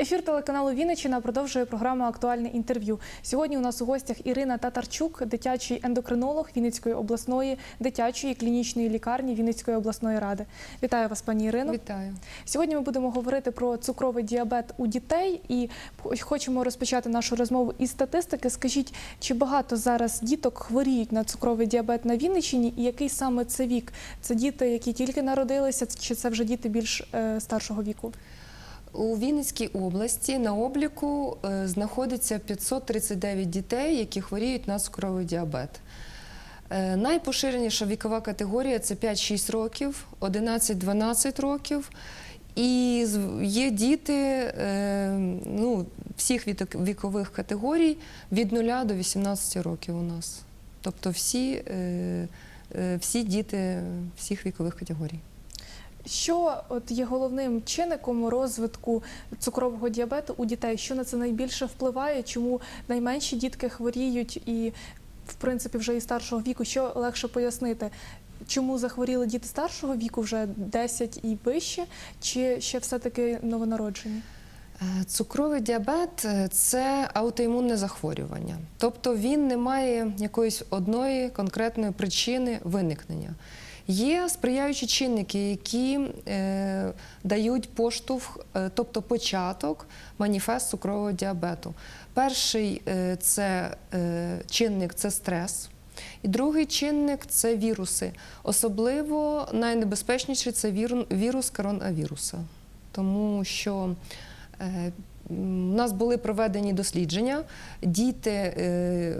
Ефір телеканалу Вінниччина продовжує програму Актуальне інтерв'ю. Сьогодні у нас у гостях Ірина Татарчук, дитячий ендокринолог Вінницької обласної дитячої клінічної лікарні Вінницької обласної ради. Вітаю вас, пані Ірино. Вітаю. Сьогодні ми будемо говорити про цукровий діабет у дітей і хочемо розпочати нашу розмову із статистики. Скажіть, чи багато зараз діток хворіють на цукровий діабет на Вінниччині, і який саме це вік? Це діти, які тільки народилися, чи це вже діти більш е, старшого віку? У Вінницькій області на обліку е, знаходиться 539 дітей, які хворіють на цукровий діабет. Е, Найпоширеніша вікова категорія це 5-6 років, 11-12 років. І є діти е, ну, всіх вікових категорій від 0 до 18 років у нас. Тобто всі, всі діти всіх вікових категорій. Що от є головним чинником розвитку цукрового діабету у дітей? Що на це найбільше впливає? Чому найменші дітки хворіють і, в принципі, вже і старшого віку? Що легше пояснити? Чому захворіли діти старшого віку вже 10 і вище, чи ще все-таки новонароджені? Е, Цукровий діабет це аутоімунне захворювання, тобто він не має якоїсь одної конкретної причини виникнення. Є сприяючі чинники, які е, дають поштовх, е, тобто початок маніфест цукрового діабету. Перший е, це е, чинник це стрес. І другий чинник це віруси. Особливо найнебезпечніший це вірус коронавіруса, тому що у нас були проведені дослідження. Діти, е,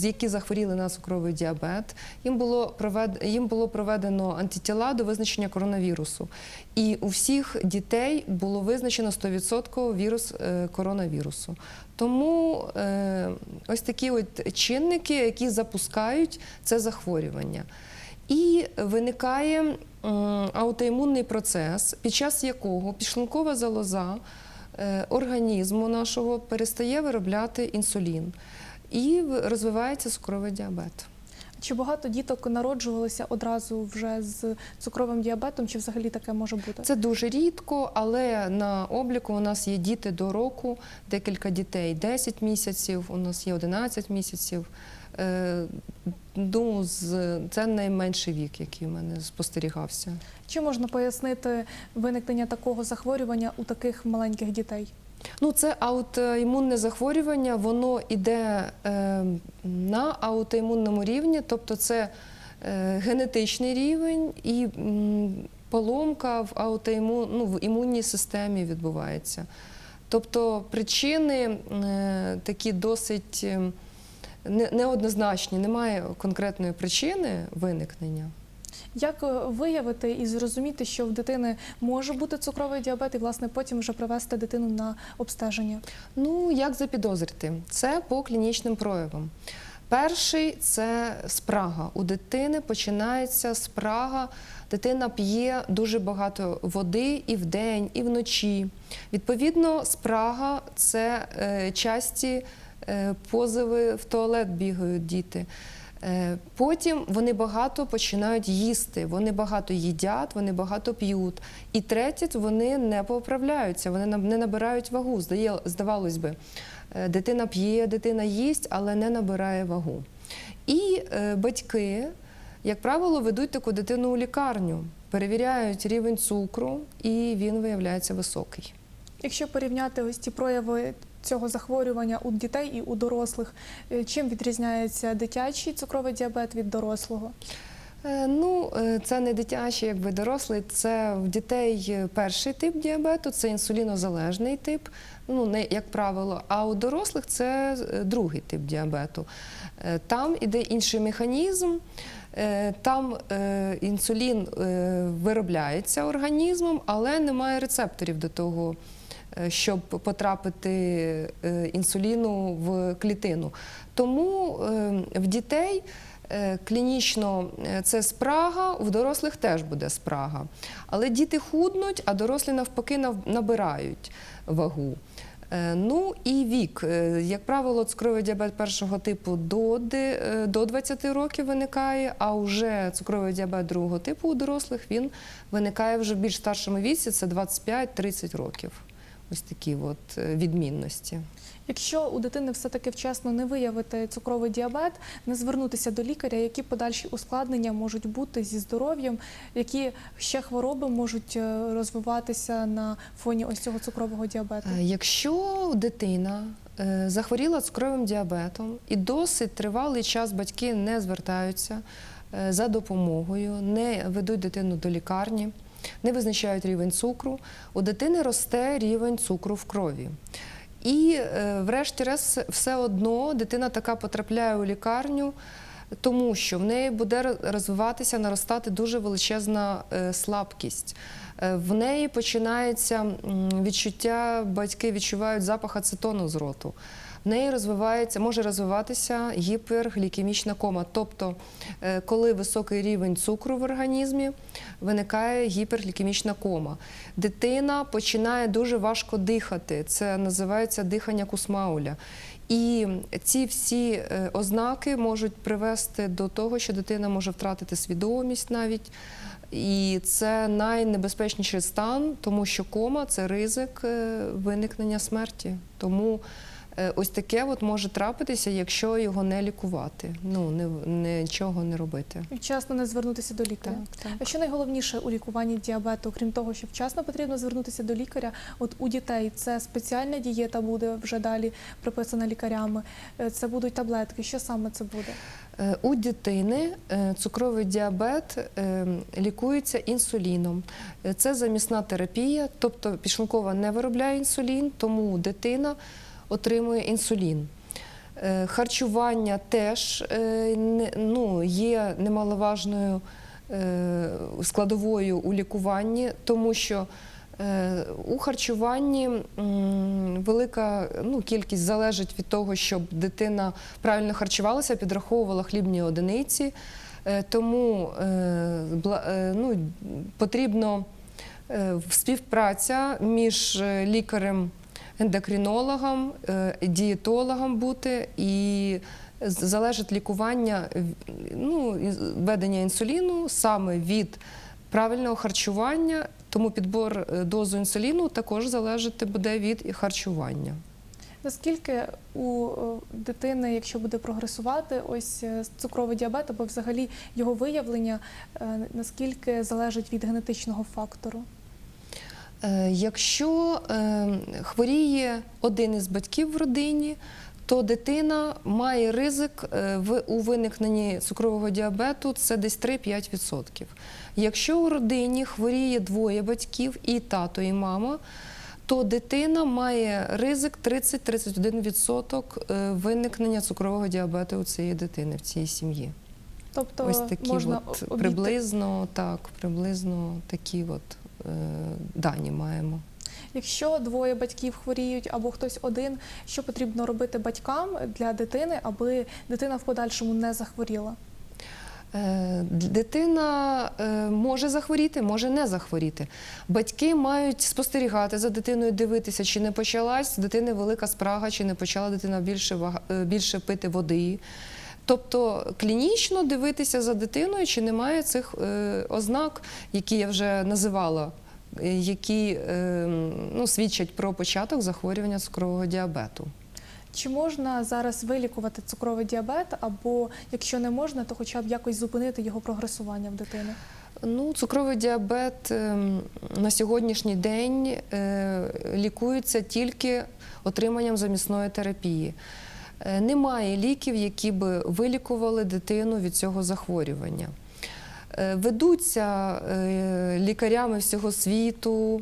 які захворіли на цукровий діабет, їм було їм було проведено антитіла до визначення коронавірусу. І у всіх дітей було визначено 100% вірус е, коронавірусу. Тому е, ось такі от чинники, які запускають це захворювання. І виникає аутоімунний процес, під час якого підшлункова залоза е, організму нашого перестає виробляти інсулін і розвивається цукровий діабет. Чи багато діток народжувалися одразу вже з цукровим діабетом, чи взагалі таке може бути? Це дуже рідко, але на обліку у нас є діти до року, декілька дітей 10 місяців, у нас є 11 місяців. Ну, це найменший вік, який в мене спостерігався. Чи можна пояснити виникнення такого захворювання у таких маленьких дітей? Ну, це аутоімунне захворювання, воно йде е, на аутоімунному рівні, тобто це е, генетичний рівень і м, поломка в аутоімун, ну, в імунній системі відбувається. Тобто причини е, такі досить неоднозначні, немає конкретної причини виникнення. Як е, виявити і зрозуміти, що в дитини може бути цукровий діабет, і власне потім вже привести дитину на обстеження? Ну, як запідозрити? Це по клінічним проявам. Перший це спрага. У дитини починається спрага. Дитина п'є дуже багато води і вдень, і вночі. Відповідно, спрага це е, часті е, позови в туалет бігають діти. Е, Потім вони багато починають їсти, вони багато їдять, вони багато п'ють. І третє, вони не поправляються, вони не набирають вагу. Здавалось би, е, дитина п'є, дитина їсть, але не набирає вагу. І е, батьки, як правило, ведуть таку дитину у лікарню, перевіряють рівень цукру, і він виявляється високий. Якщо порівняти ось ці прояви цього захворювання у дітей і у дорослих, е, чим відрізняється дитячий цукровий діабет від дорослого? Е, Ну, е, це не дитячий, якби дорослий. Це в дітей перший тип діабету, це інсулінозалежний тип, ну не як правило. А у дорослих це другий тип діабету. Там іде інший механізм. Там інсулін виробляється організмом, але немає рецепторів до того, щоб потрапити е, інсуліну в клітину. Тому е, в дітей е, клінічно е, це спрага, у дорослих теж буде спрага. Але діти худнуть, а дорослі навпаки набирають вагу. Е, Ну і вік. Е, Як правило, цукровий діабет першого типу е, до 20 років виникає, а вже цукровий діабет другого типу у дорослих він виникає вже в більш старшому віці, це 25-30 років. Ось такі от е, відмінності. Якщо у дитини все-таки вчасно не виявити цукровий діабет, не звернутися до лікаря, які подальші ускладнення можуть бути зі здоров'ям, які ще хвороби можуть е, розвиватися на фоні ось цього цукрового діабету? Е, Якщо дитина захворіла цукровим діабетом і досить тривалий час батьки не звертаються за допомогою, не ведуть дитину до лікарні, не визначають рівень цукру, у дитини росте рівень цукру в крові. І, е, врешті-решт, все одно дитина така потрапляє у лікарню, тому що в неї буде розвиватися, наростати дуже величезна е, слабкість. Е, В неї починається відчуття, батьки відчувають запах ацетону з роту. В неї розвивається, може розвиватися гіперглікемічна кома. Тобто, е, коли високий рівень цукру в організмі, виникає гіперглікемічна кома. Дитина починає дуже важко дихати. Це називається дихання кусмауля. І ці всі е, ознаки можуть привести до того, що дитина може втратити свідомість навіть. І це найнебезпечніший стан, тому що кома це ризик е, виникнення смерті. Тому ось таке от може трапитися, якщо його не лікувати, ну не, нічого не робити. І Вчасно не звернутися до лікаря. так. А що найголовніше у лікуванні діабету, крім того, що вчасно потрібно звернутися до лікаря? От у дітей це спеціальна дієта буде вже далі приписана лікарями. Е, Це будуть таблетки. Що саме це буде? Е, У дитини е, цукровий діабет е, лікується інсуліном. Е, Це замісна терапія, тобто підшлункова не виробляє інсулін, тому дитина отримує інсулін. Е, Харчування теж е, ну, є немаловажною е, складовою у лікуванні, тому що у харчуванні велика ну, кількість залежить від того, щоб дитина правильно харчувалася, підраховувала хлібні одиниці. Тому ну, потрібно співпраця між лікарем ендокринологом, е, дієтологом бути і залежить лікування ну, введення інсуліну саме від правильного харчування, тому підбор е, дозу інсуліну також залежати буде від харчування. Наскільки у е, дитини, якщо буде прогресувати ось цукровий діабет або взагалі його виявлення, наскільки залежить від генетичного фактору? Е, Якщо е, хворіє один із батьків в родині, то дитина має ризик е, у виникненні цукрового діабету це десь 3-5%. Якщо у родині хворіє двоє батьків, і тато, і мама, то дитина має ризик 30-31% е, виникнення цукрового діабету у цієї дитини в цій сім'ї. Тобто Ось такі можна от обійти- приблизно так, приблизно такі от дані маємо. Якщо двоє батьків хворіють або хтось один, що потрібно робити батькам для дитини, аби дитина в подальшому не захворіла? Е, Дитина е, може захворіти, може не захворіти. Батьки мають спостерігати за дитиною, дивитися, чи не почалась дитини велика спрага, чи не почала дитина більше, е, більше пити води. Тобто клінічно дивитися за дитиною, чи немає цих е, ознак, які я вже називала, е, які е, ну, свідчать про початок захворювання цукрового діабету. Чи можна зараз вилікувати цукровий діабет, або якщо не можна, то хоча б якось зупинити його прогресування в дитини? Ну, цукровий діабет на сьогоднішній день лікується тільки отриманням замісної терапії. Е, Немає ліків, які би вилікували дитину від цього захворювання. Е, Ведуться е, лікарями всього світу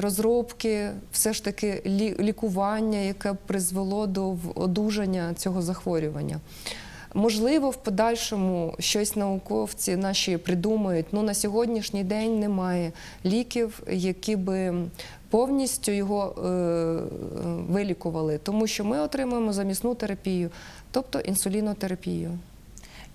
розробки, все ж таки лікування, яке призвело до одужання цього захворювання. Можливо, в подальшому щось науковці наші придумають. Ну на сьогоднішній день немає ліків, які би повністю його е, вилікували, тому що ми отримуємо замісну терапію, тобто інсулінотерапію.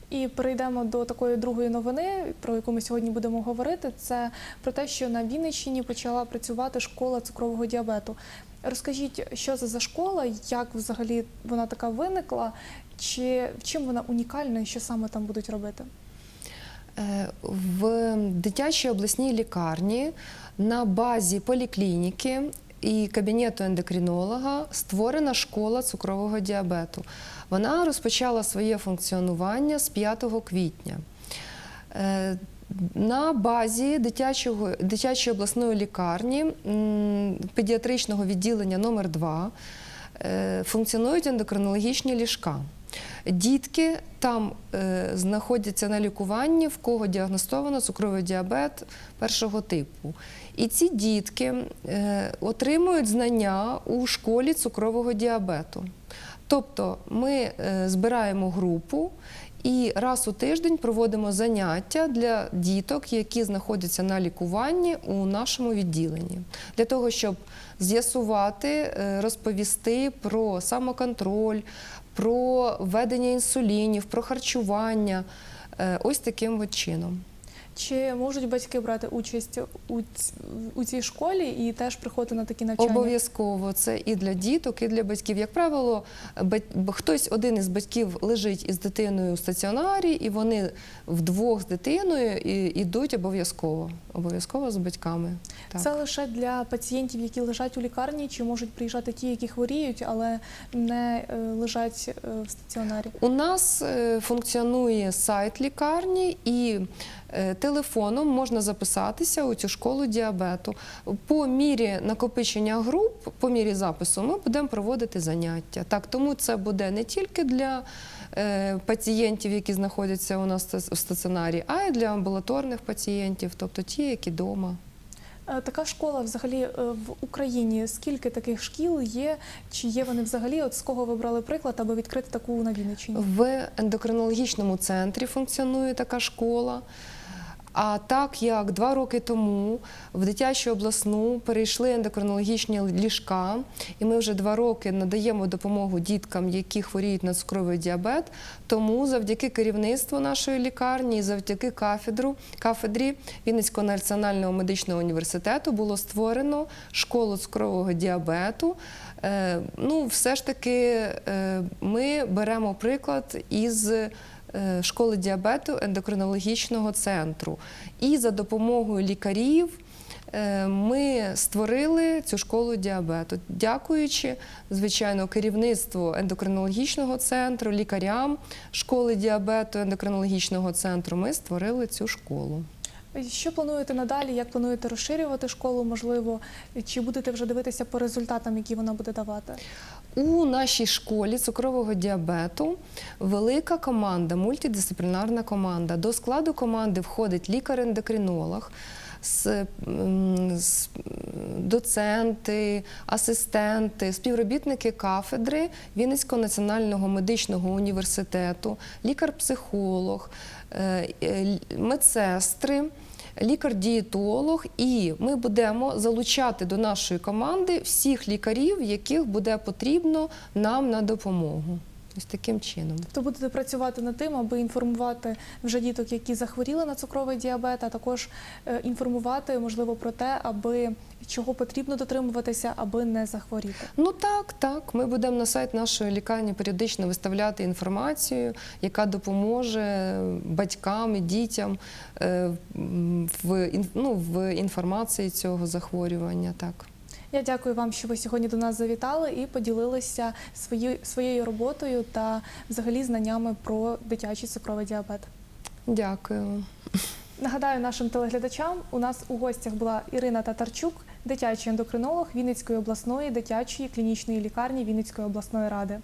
І перейдемо до такої другої новини, про яку ми сьогодні будемо говорити. Це про те, що на Вінниччині почала працювати школа цукрового діабету. Розкажіть, що це за школа, як взагалі вона така виникла, чи в чим вона унікальна і що саме там будуть робити? Е, В дитячій обласній лікарні на базі поліклініки і кабінету ендокринолога створена школа цукрового діабету. Вона розпочала своє функціонування з 5 квітня. Е, На базі дитячого, дитячої обласної лікарні педіатричного відділення номер 2 функціонують ендокринологічні ліжка. Дітки там е, знаходяться на лікуванні, в кого діагностовано цукровий діабет першого типу. І ці дітки е, отримують знання у школі цукрового діабету. Тобто ми е, збираємо групу і раз у тиждень проводимо заняття для діток, які знаходяться на лікуванні у нашому відділенні, для того, щоб з'ясувати, е, розповісти про самоконтроль, про введення інсулінів, про харчування. Е, Ось таким от чином. Чи можуть батьки брати участь у, у цій школі і теж приходити на такі навчання? Обов'язково це і для діток, і для батьків. Як правило, хтось один із батьків лежить із дитиною у стаціонарі, і вони вдвох з дитиною і- йдуть обов'язково. Обов'язково з батьками. Так. Це лише для пацієнтів, які лежать у лікарні, чи можуть приїжджати ті, які хворіють, але не е, лежать е, в стаціонарі? У нас е, функціонує сайт лікарні і телефоном можна записатися у цю школу діабету. По мірі накопичення груп, по мірі запису, ми будемо проводити заняття. Так, тому це буде не тільки для е, пацієнтів, які знаходяться у нас в стаціонарі, а й для амбулаторних пацієнтів, тобто ті, які вдома. Е, Така школа взагалі е, в Україні. Скільки таких шкіл є? Чи є вони взагалі? От з кого ви брали приклад, аби відкрити таку на Вінниччині? В ендокринологічному центрі функціонує така школа. А так як два роки тому в дитячу обласну перейшли ендокринологічні ліжка, і ми вже два роки надаємо допомогу діткам, які хворіють на цукровий діабет. Тому завдяки керівництву нашої лікарні завдяки кафедру, кафедрі Вінницького національного медичного університету було створено школу цукрового діабету. Е, ну, все ж таки, е, ми беремо приклад із школи діабету ендокринологічного центру. І за допомогою лікарів е, ми створили цю школу діабету, дякуючи, звичайно, керівництву ендокринологічного центру, лікарям школи діабету ендокринологічного центру. Ми створили цю школу. Що плануєте надалі? Як плануєте розширювати школу? Можливо, чи будете вже дивитися по результатам, які вона буде давати? У нашій школі цукрового діабету велика команда, мультидисциплінарна команда. До складу команди входить лікар-ендокринолог, доценти, асистенти, співробітники кафедри Вінницького національного медичного університету, лікар-психолог, е, е, медсестри лікар-дієтолог, і ми будемо залучати до нашої команди всіх лікарів, яких буде потрібно нам на допомогу. Ось таким чином. Тобто будете працювати над тим, аби інформувати вже діток, які захворіли на цукровий діабет, а також е, інформувати, можливо, про те, аби чого потрібно дотримуватися, аби не захворіти. Ну так, так. Ми будемо на сайт нашої лікарні періодично виставляти інформацію, яка допоможе батькам і дітям е, в, ну, в інформації цього захворювання. Так. Я дякую вам, що ви сьогодні до нас завітали і поділилися свої, своєю роботою та взагалі знаннями про дитячий цукровий діабет. Дякую. Нагадаю нашим телеглядачам, у нас у гостях була Ірина Татарчук, дитячий ендокринолог Вінницької обласної дитячої клінічної лікарні Вінницької обласної ради.